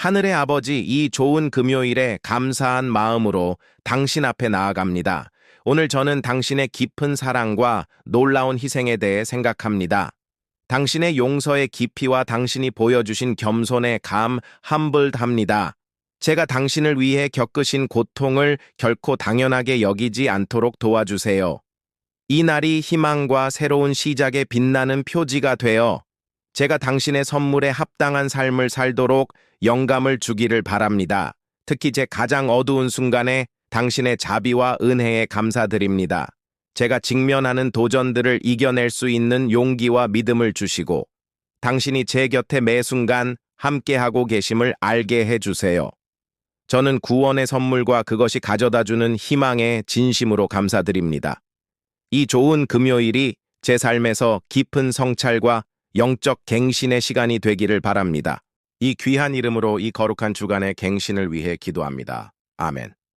하늘의 아버지, 이 좋은 금요일에 감사한 마음으로 당신 앞에 나아갑니다. 오늘 저는 당신의 깊은 사랑과 놀라운 희생에 대해 생각합니다. 당신의 용서의 깊이와 당신이 보여주신 겸손의 감 함불합니다. 제가 당신을 위해 겪으신 고통을 결코 당연하게 여기지 않도록 도와주세요. 이 날이 희망과 새로운 시작의 빛나는 표지가 되어 제가 당신의 선물에 합당한 삶을 살도록 영감을 주기를 바랍니다. 특히 제 가장 어두운 순간에 당신의 자비와 은혜에 감사드립니다. 제가 직면하는 도전들을 이겨낼 수 있는 용기와 믿음을 주시고 당신이 제 곁에 매 순간 함께하고 계심을 알게 해주세요. 저는 구원의 선물과 그것이 가져다주는 희망에 진심으로 감사드립니다. 이 좋은 금요일이 제 삶에서 깊은 성찰과 영적 갱신의 시간이 되기를 바랍니다. 이 귀한 이름으로 이 거룩한 주간의 갱신을 위해 기도합니다. 아멘.